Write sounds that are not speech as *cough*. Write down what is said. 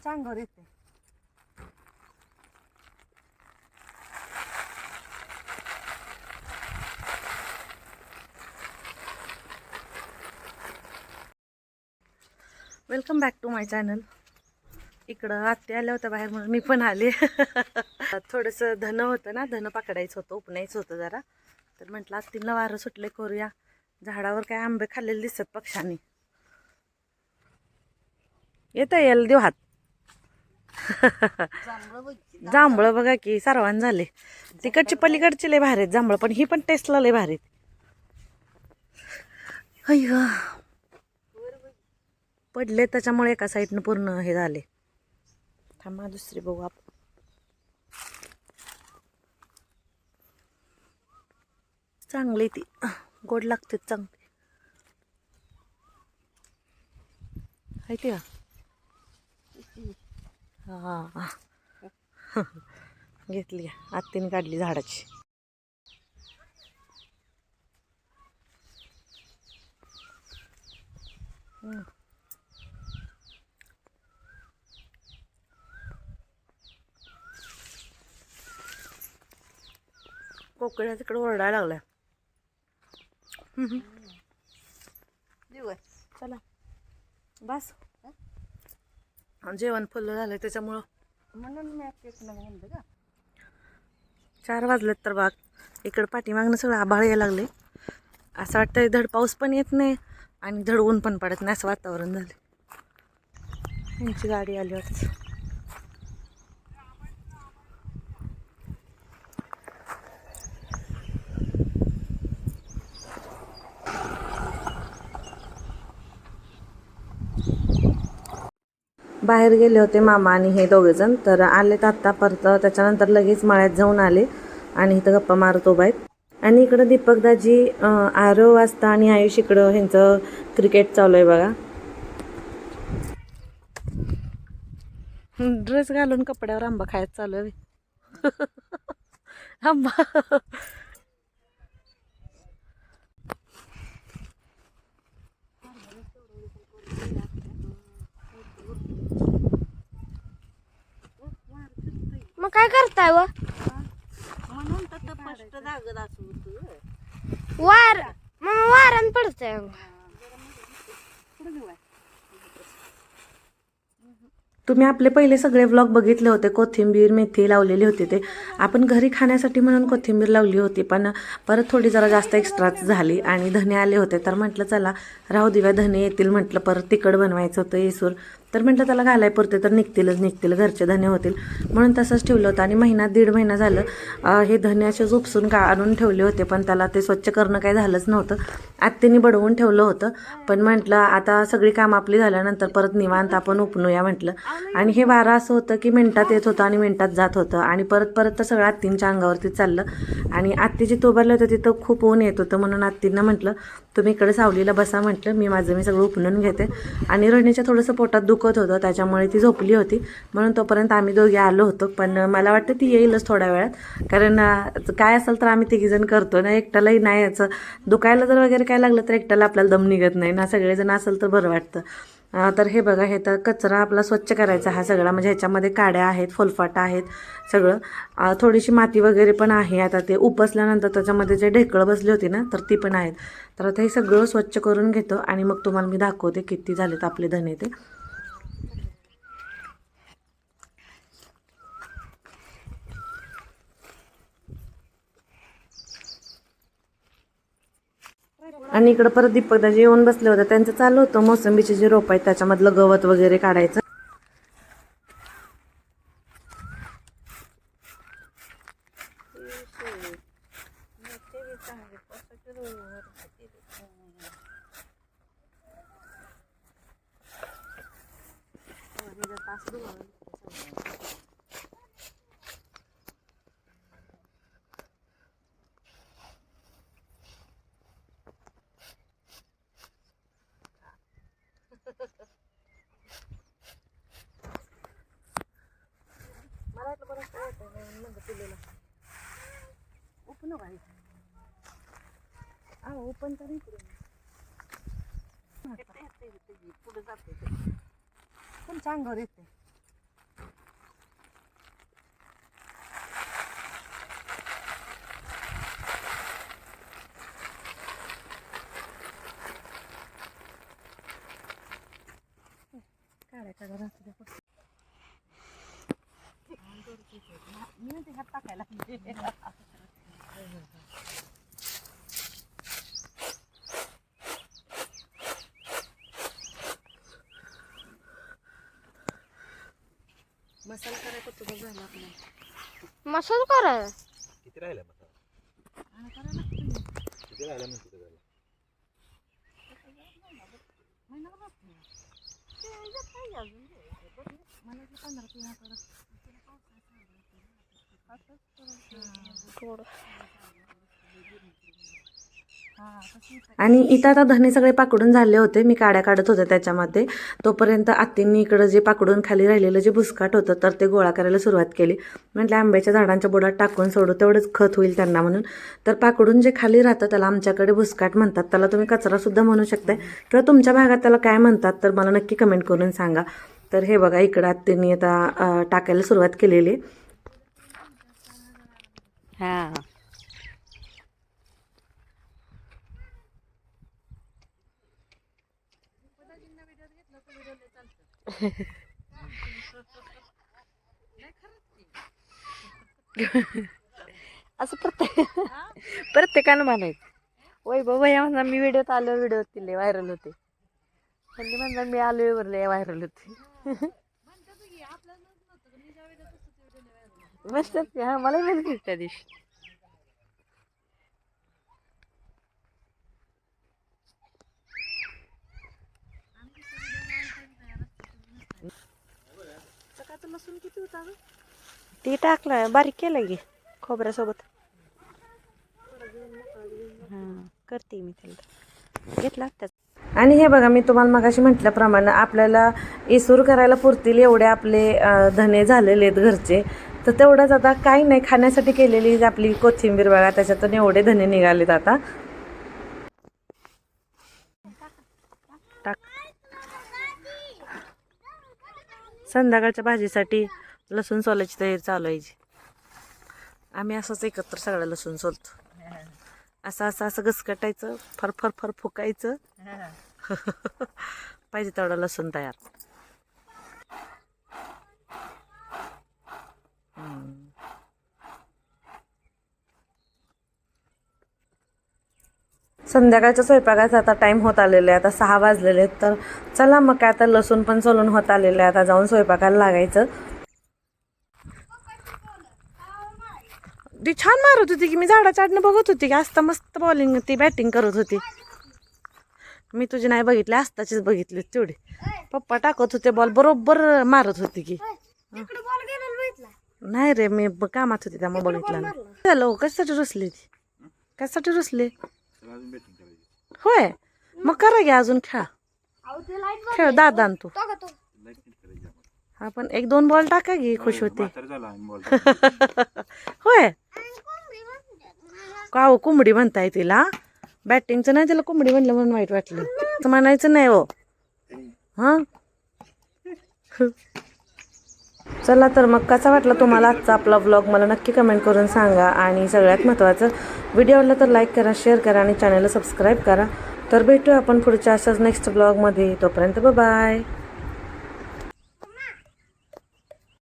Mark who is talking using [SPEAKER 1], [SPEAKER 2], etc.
[SPEAKER 1] तुमच्या अंगावर येते welcome back to my channel इकडं आत्या आल्या होत्या बाहेर म्हणून मी पण आले. थोडंसं धन होतं ना धन पकडायचं होतं उपणायचं होतं जरा. तर म्हटलं आत्तींना वारं सुटले करूया. झाडावर काय आंबे खाल्लेले दिसत पक्ष्यांनी. येतं येईल देऊ हात. जांभळं बघा की सर्वान झाले. तिकडची पलीकडची लय भारी आहेत जांभळं पण ही पण टेस्टला लय भारी आहेत. अय्य. पडले त्याच्यामुळे एका साईडनं पूर्ण हे झाले. थांबा दुसरी बघू आपण. चांगली ती. गोड लागते चांगली. आहे ती का? हा. घेतली आत्तीने काढली झाडाची. कोकळ्या तिकडे ओरडायला लागल्या. चला. बस. जेवण फुल्ल झालंय त्याच्यामुळं
[SPEAKER 2] म्हणून मी म्हणलं का
[SPEAKER 1] चार वाजलेत तर बाग. इकडं पाठीमागनं सगळं आभाळ यायला लागले. असं वाटतंय धड पाऊस पण येत नाही आणि धड ऊन पण पडत नाही असं वातावरण झाले यांची गाडी आली वाटत. बाहेर गेले होते मामा आणि हे दोघेजण. तर आलेत आत्ता परत त्याच्यानंतर लगेच मळ्यात जाऊन आले आणि इथं गप्पा मारत उभा आणि इकडं दीपकदाजी आरो आरव वाजता आणि आयुष इकडं ह्यांचं क्रिकेट चालू आहे बघा. ड्रेस घालून कपड्यावर आंबा खायचं चालू आहे. *laughs* आंबा.
[SPEAKER 3] काय करताय व?
[SPEAKER 2] म्हणून तर ते स्पष्ट जागत असं होतं
[SPEAKER 3] वार मग वारण पडतंय
[SPEAKER 2] पुढे घेऊ
[SPEAKER 1] तुम्ही आपले पहिले सगळे व्लॉग बघितले होते कोथिंबीर मेथी लावलेली होती ते. आपण घरी खाण्यासाठी म्हणून कोथिंबीर लावली होती पण परत थोडी जरा जास्त एक्स्ट्राच झाली आणि धने आले होते. तर म्हटलं चला राहू दिव्या धने येतील म्हटलं परत तिकड बनवायचं होतं येसूर तर म्हटलं त्याला घालाय पुरते तर निघतीलच निघतील घरचे धने होतील. म्हणून तसंच ठेवलं होतं. आणि महिना दीड महिना झालं हे धने असे उपसून का आणून ठेवले होते पण त्याला ते स्वच्छ करणं काही झालंच नव्हतं. आत्तीने बडवून ठेवलं होतं. पण म्हटलं आता सगळी कामं आपली झाल्यानंतर परत निवांत आपण उपणूया म्हटलं. आणि हे वारं असं होतं की मिनटात येत होतं आणि मिनटात जात होतं. आणि परत परत तर सगळं आत्तींच्या अंगावरती चाललं. आणि आत्ती जिथं उभारलं होतं तिथं खूप ऊन येत होतं. म्हणून आत्तींना म्हटलं तुम्ही इकडे सावलीला बसा म्हटलं. मी माझं मी सगळं उपणून घेते. आणि रणीच्या थोडंसं पोटात दुख दुखत होतं त्याच्यामुळे ती झोपली होती. म्हणून तोपर्यंत आम्ही दोघे आलो होतो. पण मला वाटतं ती येईलच थोड्या वेळात. कारण काय असेल तर आम्ही तिघीजण करतो ना एकट्यालाही नाही याचं दुखायला जर वगैरे काय लागलं तर एकट्याला आपल्याला दम निघत नाही ना. सगळेजण असेल तर बरं वाटतं. तर हे बघा हे तर कचरा आपला स्वच्छ करायचा हा सगळा. म्हणजे ह्याच्यामध्ये काड्या आहेत फुलफाटा आहेत सगळं. थोडीशी माती वगैरे पण आहे. आता ते उपसल्यानंतर त्याच्यामध्ये जे ढेकळं बसली होती ना तर ती पण आहेत. तर आता हे सगळं स्वच्छ करून घेतो आणि मग तुम्हाला मी दाखवते किती झालेत आपले धने ते. आणि इकडं परत दीपकदाजी येऊन बसले होते त्यांचं चालू होतं मोसंबीचे जे रोप आहेत त्याच्यामधलं गवत वगैरे काढायचं.
[SPEAKER 2] मग पिलेला ओपन व्हायचं आ ओपन तर इकडून पुढे जाते
[SPEAKER 1] तुमच्या अंगावर येते काढायचं राहते मसाला करायचा तुझा झाला आपला?
[SPEAKER 3] मसाला करा
[SPEAKER 4] किती राहिला मसाला? किती राहिला म्हणते त्याला
[SPEAKER 1] आणि इथं आता धने सगळे पाकडून झाले होते. मी काड्या काढत होते त्याच्यामध्ये. तोपर्यंत आत्तींनी इकडं जे पाकडून खाली राहिलेलं जे भुसकाट होतं तर ते गोळा करायला सुरुवात केली. म्हटलं आंब्याच्या झाडांच्या बुडात टाकून सोडू तेवढंच खत होईल त्यांना म्हणून. तर पाकडून जे खाली राहतं त्याला आमच्याकडे भुसकाट म्हणतात. त्याला तुम्ही कचरासुद्धा म्हणू शकताय. किंवा तुमच्या भागात त्याला काय म्हणतात तर मला नक्की कमेंट करून सांगा. तर हे बघा इकडं आत्तींनी आता टाकायला सुरुवात केलेली.
[SPEAKER 2] हा. *laughs*
[SPEAKER 5] असं प्रत्येक प्रत्येकानं म्हणायचं. वैभव या म्हणा मी व्हिडिओत आलो व्हिडिओ तिले व्हायरल होते. म्हणजे म्हणला मी आलो वरले व्हायरल होते. *laughs* मस्त हा मला म्हणते त्या दिवशी. ती टाकलं बारीक केलं की खोबऱ्यासोबत. हां करते मी त्याला. घेतला आत्ताच.
[SPEAKER 1] आणि हे बघा मी तुम्हाला मगाशी म्हटल्याप्रमाणे आपल्याला इसूर करायला पुरतील एवढे आपले धने झालेले आहेत घरचे. तर तेवढंच आता काही नाही खाण्यासाठी केलेली आपली कोथिंबीर बघा त्याच्यातून एवढे धने निघालेत आता. संध्याकाळच्या भाजीसाठी लसूण सोलायची तयारी चालू आम्ही असंच एकत्र सगळं लसूण सोलतो. असं असं असं घसकटायचं फर फर फर फुकायचं. *laughs* पाहिजे तेवढा लसूण तयार. संध्याकाळच्या स्वयंपाकाचा आता टाईम होत आलेला आहे. आता सहा वाजलेले आहेत. तर चला मग काय आता लसूण पण सोलून होत आलेलं आहे. आता जाऊन स्वयंपाकाला लागायचं. ती छान मारत होती की मी झाडाच्या आडनं बघत होती की आस्ता मस्त बॉलिंग ती बॅटिंग करत होती. मी तुझी नाही बघितली आस्ताचीच बघितली तेवढी. पप्पा टाकत होते बॉल बरोबर मारत होती की. नाही रे मी कामात होती त्यामुळे बघितलं नाही झालं कशासाठी रुसली ती? कशासाठी रुसली?
[SPEAKER 4] अजून बॅटिंग करायची
[SPEAKER 1] होय? मग करा घ्या अजून खेळा.
[SPEAKER 3] अहो ते लाइट
[SPEAKER 1] खेळ दादा आण तू.
[SPEAKER 4] लाइट नीट करायची आपण.
[SPEAKER 1] हा पण एक दोन बॉल टाका घे खुश होते.
[SPEAKER 4] म्हातारं झाला आणि बॉल *laughs*
[SPEAKER 1] होय? का हो कोंबडी म्हणताय तिला? बॅटिंगचं नाही तिला कोंबडी म्हणलं म्हणून वाईट वाटलं. असं म्हणायचं नाही हो. हां? चला तर मग कसा वाटला तुम्हाला आजचा आपला व्लॉग मला नक्की कमेंट करून सांगा. आणि सगळ्यात महत्त्वाचं व्हिडिओ आवडला तर लाईक करा शेअर करा आणि चॅनलला सबस्क्राईब करा. तर भेटूया आपण पुढच्या अशाच नेक्स्ट ब्लॉगमध्ये तोपर्यंत बाय